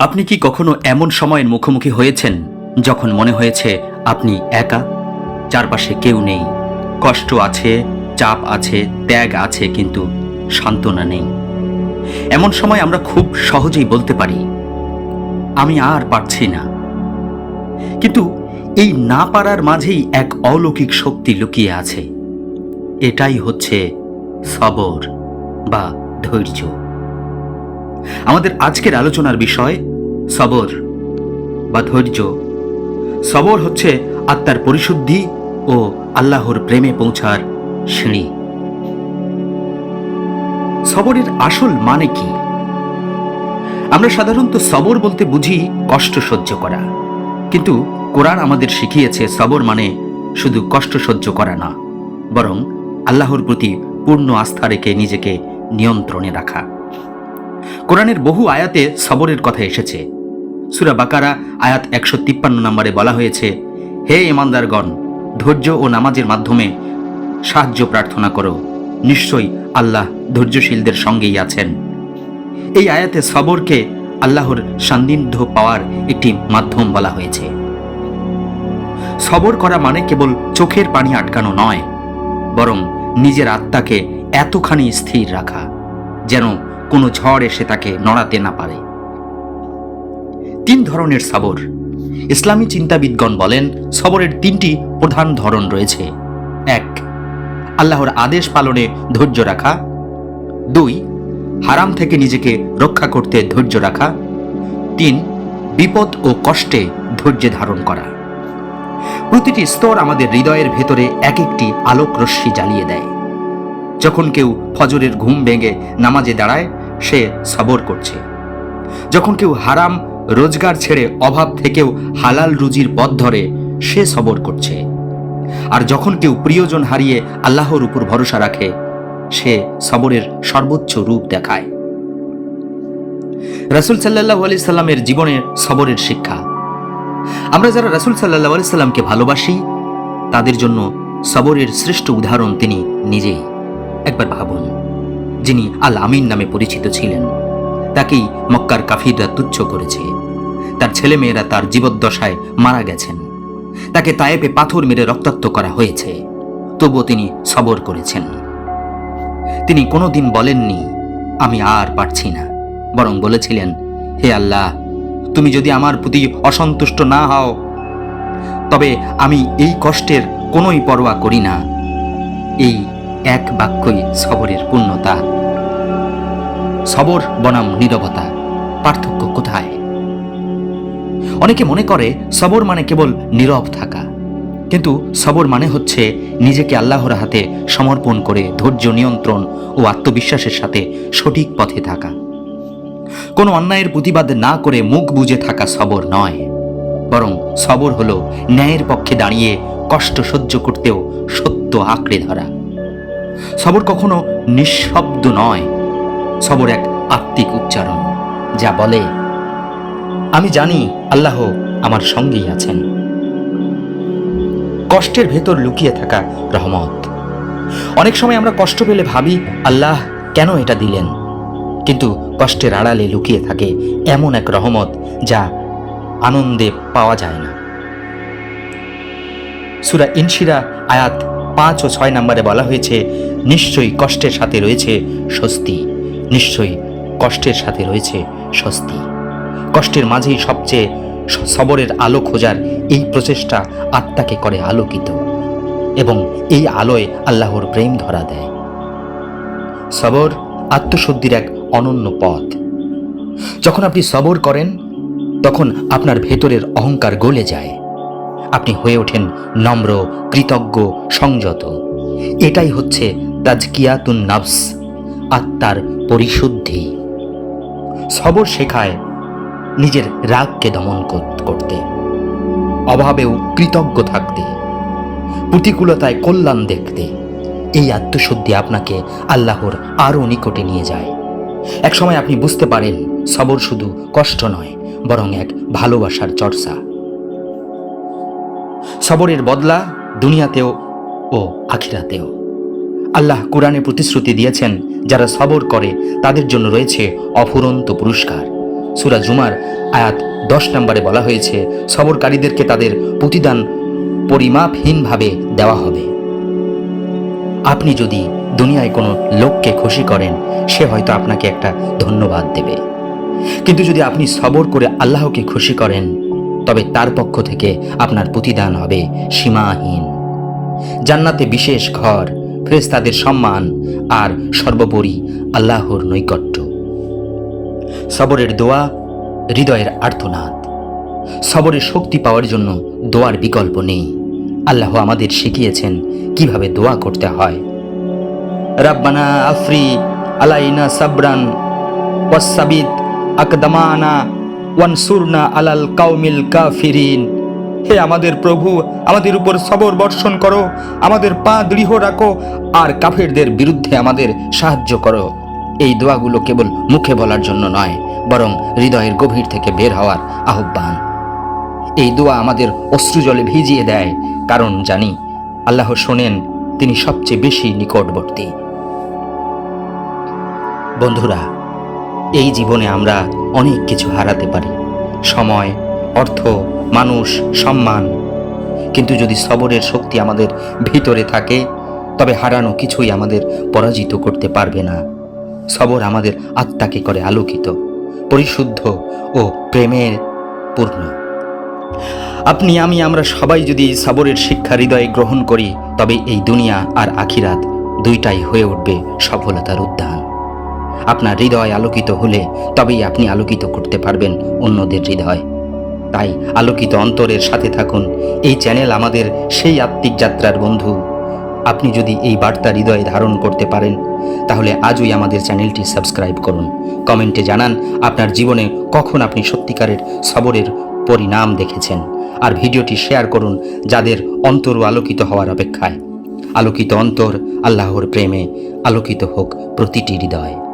আপনি কি কখনো এমন সময়ের মুখোমুখি হয়েছেন যখন মনে হয়েছে আপনি একা? চারপাশে কেউ নেই। কষ্ট আছে, চাপ আছে, ত্যাগ আছে, কিন্তু সান্ত্বনা নেই। এমন সময় আমরা খুব সহজেই বলতে পারি, আমি আর পারছি না। কিন্তু এই না পারার মাঝেই এক অলৌকিক শক্তি লুকিয়ে আছে। এটাই হচ্ছে সবর বা ধৈর্য। আমাদের আজকের আলোচনার বিষয় সবর বা ধৈর্য। সবর হচ্ছে আত্মার পরিশুদ্ধি ও আল্লাহর প্রেমে পৌঁছার সিঁড়ি সবরের আসল মানে কি? আমরা সাধারণত সবর বলতে বুঝি কষ্ট সহ্য করা। কিন্তু কোরআন আমাদের শিখিয়েছে সবর মানে শুধু কষ্ট সহ্য করা না, বরং আল্লাহর প্রতি পূর্ণ আস্থা রেখে নিজেকে নিয়ন্ত্রণে রাখা। কোরআনের বহু আয়াতে সবরের কথা এসেছে। সুরা বাকারা, আয়াত একশো তিপ্পান্ন নম্বরে বলা হয়েছে, হে ইমানদারগণ ধৈর্য ও নামাজের মাধ্যমে সাহায্য প্রার্থনা করো। নিশ্চয়ই আল্লাহ ধৈর্যশীলদের সঙ্গেই আছেন। এই আয়াতে সবরকে আল্লাহর সান্নিধ্য পাওয়ার একটি মাধ্যম বলা হয়েছে। সবর করা মানে কেবল চোখের পানি আটকানো নয়, বরং নিজের আত্মাকে এতখানি স্থির রাখা, যেন কোনো ঝড় এসে তাকে নড়াতে না পারে। তিন ধরনের সবর। ইসলামী চিন্তাবিদগণ বলেন, সবরের তিনটি প্রধান ধরন রয়েছে। এক, আল্লাহর আদেশ পালনে ধৈর্য রাখা। দুই, হারাম থেকে নিজেকে রক্ষা করতে ধৈর্য রাখা। তিন, বিপদ ও কষ্টে ধৈর্য ধারণ করা। প্রতিটি স্তর আমাদের হৃদয়ের ভেতরে এক একটি আলোক রশ্মি জ্বালিয়ে দেয়। যখন কেউ ফজরের ঘুম ভেঙে নামাজে দাঁড়ায়, সে সবর করছে। যখন কেউ হারাম রোজগার ছেড়ে অভাব থেকেও হালাল রুজির পথ ধরে সে সবর করছে। আর যখন কেউ প্রিয়জন হারিয়ে আল্লাহর উপর ভরসা রাখে, সে সবরের সর্বোচ্চ রূপ দেখায়। রাসুল সাল্লাহ আলি সাল্লামের জীবনের সবরের শিক্ষা। আমরা যারা রাসুল সাল্লাহ আলি সাল্লামকে ভালোবাসি, তাদের জন্য সবরের শ্রেষ্ঠ উদাহরণ তিনি নিজেই। একবার ভাবুন, যিনি আল আমিন নামে পরিচিত ছিলেন। তাকেই মক্কার কাফিররা তুচ্ছ করেছে। তার ছেলেমেয়েরা তার জীবদ্দশায় মারা গেছেন। তাকে তায়েপে পাথর মেরে রক্তাক্ত করা হয়েছে। তবুও তিনি সবর করেছেন। তিনি কোনোদিন বলেননি, আমি আর পারছি না। বরং বলেছিলেন, হে আল্লাহ, তুমি যদি আমার প্রতি অসন্তুষ্ট না হও, তবে আমি এই কষ্টের কোনোই পরোয়া করি না। এই এক বাক্যই সবরের পূর্ণতা। সবর বনাম নীরবতা, পার্থক্য কোথায়? অনেকে মনে করে সবর মানে কেবল নীরব থাকা, কিন্তু সবর মানে হচ্ছে নিজেকে আল্লাহর হাতে সমর্পণ করে ধৈর্য নিয়ন্ত্রণ ও আত্মবিশ্বাসের সাথে সঠিক পথে থাকা। কোনো অন্যায়ের প্রতিবাদ না করে মুখ বুজে থাকা সবর নয়, বরং সবর হলো ন্যায়ের পক্ষে দাঁড়িয়ে কষ্ট সহ্য করতেও সত্য আঁকড়ে ধরা। সবর কখনো নিঃশব্দ নয় সবর এক আত্মিক উচ্চারণ, যা বলে, আমি জানি আল্লাহ আমার সঙ্গেই আছেন। কষ্টের ভেতর লুকিয়ে থাকা রহমত। অনেক সময় আমরা কষ্ট পেলে ভাবি, আল্লাহ, কেন এটা দিলেন? কিন্তু কষ্টের আড়ালে লুকিয়ে থাকে এমন এক রহমত, যা আনন্দে পাওয়া যায় না। সুরা ইনশিরা আয়াত পাঁচ ও ছয় নম্বরে বলা হয়েছে, নিশ্চয়ই কষ্টের সাথে রয়েছে স্বস্তি। নিশ্চয়ই কষ্টের সাথে রয়েছে স্বস্তি। কষ্টের মাঝেই সবচেয়ে সবরের আলো খোঁজার এই প্রচেষ্টা আত্মাকে করে আলোকিত এবং এই আলোয় আল্লাহর প্রেম ধরা দেয়। সবর আত্মশুদ্ধির এক অনন্য পথ। যখন আপনি সবর করেন, তখন আপনার ভেতরের অহংকার গলে যায়। আপনি হয়ে ওঠেন নম্র, কৃতজ্ঞ, সংযত। এটাই হচ্ছে তাজকিয়াতুন নাফস, আত্মার পরিশুদ্ধি। সবর শেখায় নিজের রাগকে দমন করতে। অভাবেও কৃতজ্ঞ থাকতে। প্রতিকূলতায় কল্যাণ দেখতে। এই আত্মশুদ্ধি আপনাকে আল্লাহর আরও নিকটে নিয়ে যায়। এক সময় আপনি বুঝতে পারেন, সবর শুধু কষ্ট নয়, বরং এক ভালোবাসার চর্চা। সবরের বদলা দুনিয়াতেও ও আখিরাতেও। আল্লাহ কোরআনে প্রতিশ্রুতি দিয়েছেন, যারা সবর করে, তাদের জন্য রয়েছে অফুরন্ত পুরস্কার। সুরা জুমার আয়াত দশ নম্বরে বলা হয়েছে, সবরকারীদেরকে তাদের প্রতিদান পরিমাপহীনভাবে দেওয়া হবে। আপনি যদি দুনিয়ায় কোনো লোককে খুশি করেন, সে হয়তো আপনাকে একটা ধন্যবাদ দেবে। কিন্তু যদি আপনি সবর করে আল্লাহকে খুশি করেন, তবে তার পক্ষ থেকে আপনার প্রতিদান হবে সীমাহীন। জান্নাতে বিশেষ ঘর ফেরেশতাদের সম্মান আর সর্বোপরি আল্লাহর নৈকট্য। সবরের দোয়া হৃদয়ের আর্তনাদ। সবরের শক্তি পাওয়ার জন্য দোয়ার বিকল্প নেই। আল্লাহ আমাদের শিখিয়েছেন কীভাবে দোয়া করতে হয়। রাব্বানা আফরি আলাইনা সাবরান ওয়াসাবিত আকদামানা ওয়ানসুরনা আলাল কাউমিল কাফিরিন। হে আমাদের প্রভু, আমাদের উপর সবর বর্ষণ করো, আমাদের পা দৃঢ় রাখো, আর কাফেরদের বিরুদ্ধে আমাদের সাহায্য করো। এই দোয়াগুলো কেবল মুখে বলার জন্য নয়, বরং হৃদয়ের গভীর থেকে বের হওয়ার আহ্বান। এই দোয়া আমাদের অশ্রুজলে ভিজিয়ে দেয়, কারণ জানি, আল্লাহ শোনেন, তিনি সবচেয়ে বেশি নিকটবর্তী। বন্ধুরা, এই জীবনে আমরা অনেক কিছু হারাতে পারি। সময়, অর্থ মানুষ সম্মান। কিন্তু যদি সবরের শক্তি আমাদের ভিতরে থাকে, তবে হারানো কিছুই আমাদের পরাজিত করতে পারবে না। সবর আমাদের আত্মাকে করে আলোকিত, পরিশুদ্ধ ও প্রেমের পূর্ণ। আপনি, আমি, আমরা সবাই যদি সবরের শিক্ষা হৃদয়ে গ্রহণ করি, তবে এই দুনিয়া আর আখিরাত দুইটাই হয়ে উঠবে সফলতার উদ্যান। আপনার হৃদয় আলোকিত হলে তবেই আপনি আলোকিত করতে পারবেন অন্যদের হৃদয়। তাই আলোকিত অন্তরের সাথে থাকুন। এই চ্যানেল আমাদের সেই আত্মিক যাত্রার বন্ধু। আপনি যদি এই বার্তা হৃদয়ে ধারণ করতে পারেন, তাহলে আজই আমাদের চ্যানেলটি সাবস্ক্রাইব করুন। কমেন্টে জানান আপনার জীবনে কখন আপনি সত্যিকারের সবরের পরিণাম দেখেছেন। আর ভিডিওটি শেয়ার করুন যাদের অন্তরও আলোকিত হওয়ার অপেক্ষায়। আলোকিত অন্তর আল্লাহর প্রেমে আলোকিত হোক প্রতিটি হৃদয়।